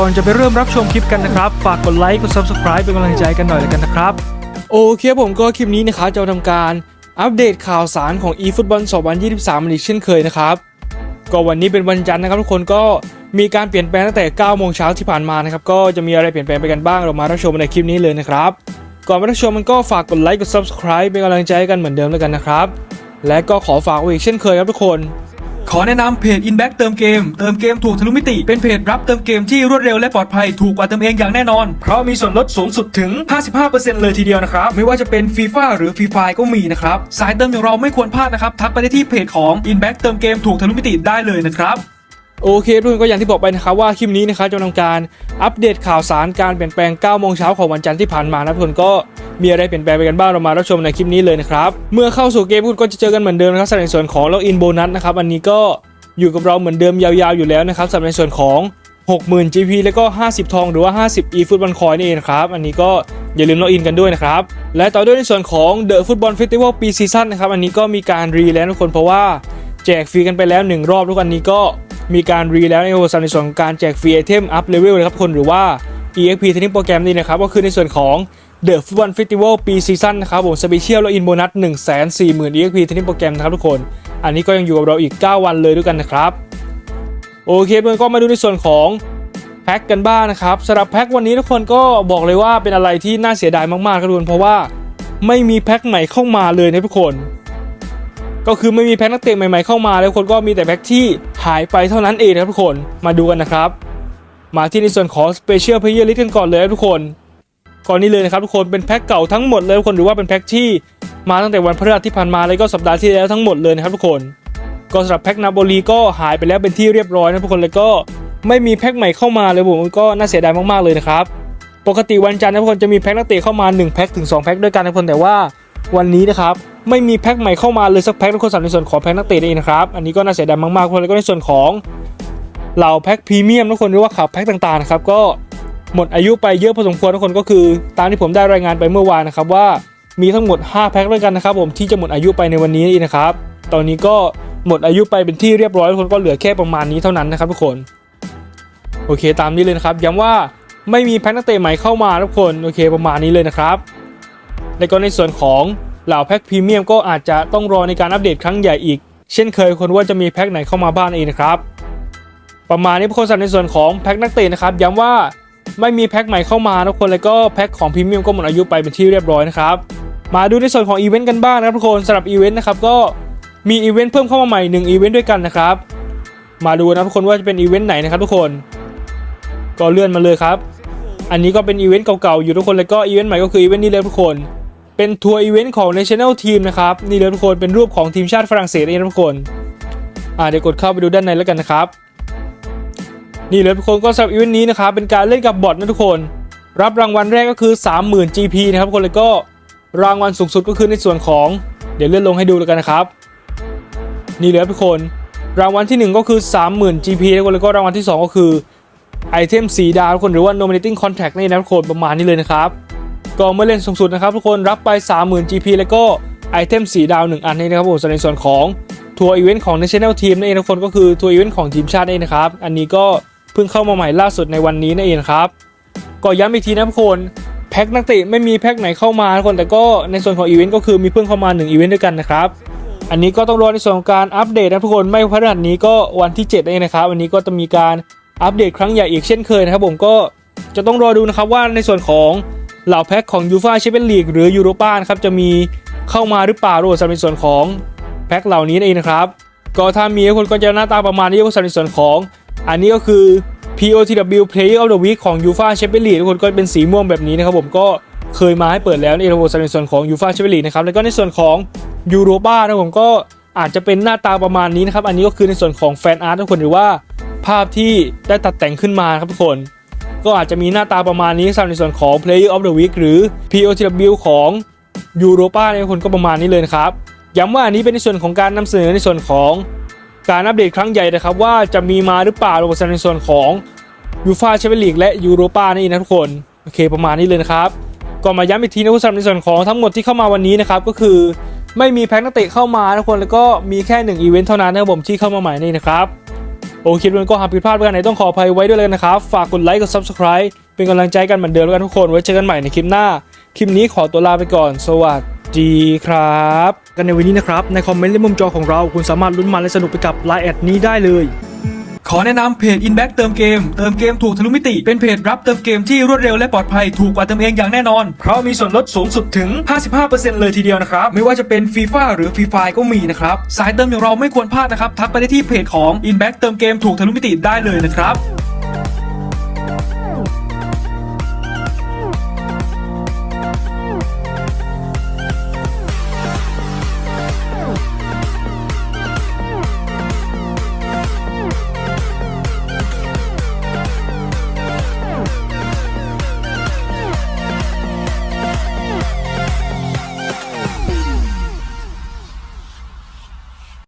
ก่อนจะไปเริ่มรับชมคลิปกันนะครับ ฝากกดไลค์กด subscribe เป็นกำลังใจกันหน่อยแล้วกันนะครับ โอเคผมก็คลิปนี้นะครับจะทำการอัปเดตข่าวสารของ eFootball 2023อีกเช่นเคยนะครับ ก็วันนี้เป็นวันจันทร์นะครับทุกคนก็มีการเปลี่ยนแปลงตั้งแต่ 9 โมงเช้าที่ผ่านมานะครับ ก็จะมีอะไรเปลี่ยนแปลงไปกันบ้างเรามารับชมในคลิปนี้เลยนะครับ ก่อนไปรับชมมันก็ฝากกดไลค์กด subscribe เป็นกำลังใจให้กันเหมือนเดิมแล้วกันนะครับ และก็ขอฝากไว้อีกเช่นเคยครับทุกคน ขอแนะนำเพจ Inback เติมเกม เติมเกมถูกทะลุมิติ เป็นเพจรับเติมเกมที่รวดเร็วและปลอดภัยถูกกว่าเติมเองอย่างแน่นอน เพราะมีส่วนลดสูงสุดถึง 55%เลยทีเดียวนะครับ ไม่ว่าจะเป็นฟีฟ่าหรือฟรีไฟก็มีนะครับ สายเติมอย่างเราไม่ควรพลาดนะครับ ทักไปได้ที่เพจของ Inback เติมเกมถูกทะลุมิติได้เลยนะครับ โอเคทุกคนก็อย่างที่บอกไปนะครับว่าคลิปนี้นะครับจะทำการอัปเดตข่าวสารการเปลี่ยนแปลง9โมงเช้าของวันจันทร์ที่ผ่านมานะทุกคนก็มีอะไรเปลี่ยนแปลงไปกันบ้างเรามารับชมในคลิปนี้เลยนะครับเมื่อเข้าสู่เกมทุกคนก็จะเจอกันเหมือนเดิมนะครับสำหรับในส่วนของล็อกอินโบนัสนะครับอันนี้ก็อยู่กับเราเหมือนเดิมยาวๆอยู่แล้วนะครับสำหรับในส่วนของ 60,000 GP แล้วก็ 50 ทองหรือว่า 50 e ฟุตบอลคอยนี่เองครับอันนี้ก็อย่าลืมล็อกอินกันด้วยนะครับและต่อด้วยในส่วนของ The Football Festival ปีซีซั่นนะครับอันนี้ก็มีการรีแล้วทุกคนเพราะว่าแจกฟรีกันไปแล้ว 1 รอบทุกอันนี้ก็ มีการรีแล้วในโซนในส่วนของการแจกฟรีไอเทมอัพเลเวลเลยครับคนหรือว่า EXP เทนนิสโปรแกรมนี่นะครับก็คือในส่วนของ The Football Festival ปีซีซั่นนะครับผมสเปเชียลและอินโบนัส 1 4 0 0 0 0 EXP เทนนิสโปรแกรมนะครับทุกคน อันนี้ก็ยังอยู่กับเราอีก 9 วันเลยด้วยกันนะครับ โอเคเพื่อนก็มาดูในส่วนของแพ็กกันบ้างนะครับสำหรับแพ็กวันนี้ทุกคนก็บอกเลยว่าเป็นอะไรที่น่าเสียดายมากๆครับทุกคนเพราะว่าไม่มีแพ็กใหม่เข้ามาเลยนะทุกคน ก็คือไม่มีแพ็กนักเตะใหม่ๆเข้ามาแล้วคนก็มีแต่แพ็กที่ หายไปเท่านั้นเองนะครับทุกคนมาดูกันนะครับ มาที่ในส่วนของ Special Player List กันก่อนเลยนะทุกคนก่อนนี้เลยนะครับทุกคนเป็นแพ็กเก่าทั้งหมดเลยทุกคนหรือว่าเป็นแพ็กที่มาตั้งแต่วันพฤหัสที่ผ่านมาแล้วก็สัปดาห์ที่แล้วทั้งหมดเลยนะครับทุกคน ก็สำหรับแพ็กนาโบลีก็หายไปแล้วเป็นที่เรียบร้อยนะทุกคนเลยก็ไม่มีแพ็กใหม่เข้ามาเลยผมก็น่าเสียดายมากๆเลยนะครับปกติวันจันทร์นะทุกคนจะมีแพ็กนักเตะเข้ามา1แพ็กถึง2แพ็กด้วยกันนะทุกคนแต่ว่าวันนี้นะครับ ไม่มีแพ็กใหม่เข้ามาเลยสักแพ็กทุกคนสำหรับในส่วนของแพ็กนักเตะนี่นะครับอันนี้ก็น่าเสียดายมากๆทุกคนแล้วก็ในส่วนของเหล่าแพ็กพรีเมียมทุกคนหรือว่าขับแพ็กต่างๆนะครับก็หมดอายุไปเยอะพอสมควรทุกคนก็คือ ตามที่ผมได้รายงานไปเมื่อวานนะครับว่ามีทั้งหมด 5 แพ็กด้วยกันนะครับผมที่จะหมดอายุไปในวันนี้นี่นะครับ ตอนนี้ก็หมดอายุไปเป็นที่เรียบร้อยทุกคนก็เหลือแค่ประมาณนี้เท่านั้นนะครับทุกคน โอเคตามนี้เลยนะครับย้ำว่าไม่มีแพ็กนักเตะใหม่เข้ามาทุกคนโอเคประมาณนี้เลยนะครับ แล้วก็ในส่วนของ เหล่าแพ็กพรีเมียมก็อาจจะต้องรอในการอัปเดตครั้งใหญ่อีก เช่นเคยคนว่าจะมีแพ็กไหนเข้ามาบ้างเองนะครับ ประมาณนี้ทุกคนสำหรับในส่วนของแพ็กนักเตะนะครับย้ำว่าไม่มีแพ็กใหม่เข้ามาทุกคนแล้วก็แพ็กของพรีเมียมก็หมดอายุไปเป็นที่เรียบร้อยนะครับมาดูในส่วนของอีเวนต์กันบ้างนะครับทุกคนสำหรับอีเวนต์นะครับก็มีอีเวนต์เพิ่มเข้ามาใหม่1อีเวนต์ด้วยกันนะครับมาดูนะทุกคนว่าจะเป็นอีเวนต์ไหนนะครับทุกคน ก็เลื่อนมาเลยครับ อันนี้ก็เป็นอีเวนต์เก่าๆอยู่ทุกคนแล้วก็อีเวนต์ใหม่ก็คืออีเวนต์นี้เลยทุกคน เป็นทัวร์อีเวนต์ของ National Team นะครับ นี่เลยทุกคนเป็นรูปของทีมชาติฝรั่งเศสเองนะทุกคนอ่าเดี๋ยวกดเข้าไปดูด้านในแล้วกันนะครับ นี่เลยทุกคนก็สำหรับอีเวนต์นี้นะครับเป็นการเล่นกับบอทนะทุกคน รับรางวัลแรกก็คือ 30,000 GP นะครับคนแล้วก็รางวัลสูงสุดก็คือในส่วนของ เดี๋ยวเลื่อนลงให้ดูแล้วกันนะครับ นี่เลยทุกคน รางวัลที่ 1 ก็คือ 30,000 GP แล้วก็แล้วก็รางวัลที่ 2 ก็คือไอเทมสีดาวทุกคนหรือว่า nominating contract นี่นะทุกคนประมาณนี้เลยนะครับ ก็เมื่อเล่นสูงสุดนะครับทุกคนรับไป 30,000 GP แล้วก็ไอเทมสีดาว 1 อันนี้นะครับผมในส่วนของทัวร์อีเวนต์ของ National Team นั่นเองทุกคนก็คือทัวร์อีเวนต์ของทีมชาตินั่นเองนะครับ อันนี้ก็เพิ่งเข้ามาใหม่ล่าสุดในวันนี้นั่นเองครับก็ย้ำอีกทีนะทุกคนแพ็คนักเตะไม่มีแพ็คไหนเข้ามาทุกคนแต่ก็ในส่วนของอีเวนต์ก็คือมีเพิ่งเข้ามา1อีเวนต์ด้วยกันนะครับอันนี้ก็ต้องรอในส่วนของการอัปเดตนะทุกคนไม่พลาดนี้ก็วันที่7เองนะครับวันนี้ก็จะมีการอัปเดตครั้งใหญ่อีกเช่นเคยนะครับผมก็จะต้องรอดูนะครับว่าในส่วนของ เหล่าแพ็คของยูฟาแชมเปี้ยนลีกหรือยูโรป้านครับจะมีเข้ามาหรือเปล่าด้วยสำหรับในส่วนของแพ็คเหล่านี้นั่นเองนะครับก็ถ้ามีทุกคนก็จะหน้าตาประมาณนี้ก็สำหรับในส่วนของ อันนี้ก็คือ POTW Player of the Week ของ UEFA Champions League ทุกคนก็เป็นสีม่วงแบบนี้นะครับผมก็เคยมาให้เปิดแล้วในระบบในส่วนของ UEFA Champions League นะครับแล้วก็ในส่วนของยูโรป้านะผมก็อาจจะเป็นหน้าตาประมาณนี้นะครับ อันนี้ก็คือในส่วนของแฟนอาร์ตทุกคนหรือว่าภาพที่ได้ตัดแต่งขึ้นมาครับทุกคน ก็อาจจะมีหน้าตาประมาณนี้สำหรับในส่วนของ Player of the Week หรือ POTW ของยูโรป้าเนี่ยทุกคนก็ประมาณนี้เลยครับย้ำว่าอันนี้เป็นในส่วนของการนำเสนอในส่วนของการอัปเดตครั้งใหญ่นะครับ ว่าจะมีมาหรือเปล่าระบบในส่วนของยูฟาแชมเปี้ยนลีกและยูโรป้านี่นะทุกคนโอเคประมาณนี้เลยนะครับก็มาย้ำอีกทีนะผู้ชมในส่วนของทั้งหมดที่เข้ามาวันนี้นะครับก็คือไม่มีแพ็คนักเตะเข้ามาทุกคนแล้วก็มีแค่1อีเวนต์เท่านั้นนะครับผมที่เข้ามาใหม่นี่นะครับ โอเคมันก็หากผิดพลาดประการไหนต้องขออภัยไว้ด้วยเลยนะครับ ฝากกดไลค์กด subscribe เป็นกำลังใจกันเหมือนเดิมแล้วกันทุกคน ไว้เจอกันใหม่ในคลิปหน้า คลิปนี้ขอตัวลาไปก่อน สวัสดีครับ กันในวันนี้นะครับ ในคอมเมนต์และมุมจอของเรา คุณสามารถลุ้นมันและสนุกไปกับไลน์แอดนี้ได้เลย ขอแนะนำเพจ Inback เติมเกม เติมเกมถูกทะลุมิติ เป็นเพจรับเติมเกมที่รวดเร็วและปลอดภัยถูกกว่าเติมเองอย่างแน่นอน เพราะมีส่วนลดสูงสุดถึง 55%เลยทีเดียวนะครับ ไม่ว่าจะเป็นฟีฟ่าหรือฟรีไฟก็มีนะครับ สายเติมอย่างเราไม่ควรพลาดนะครับ ทักไปได้ที่เพจของ Inback เติมเกมถูกทะลุมิติได้เลยนะครับ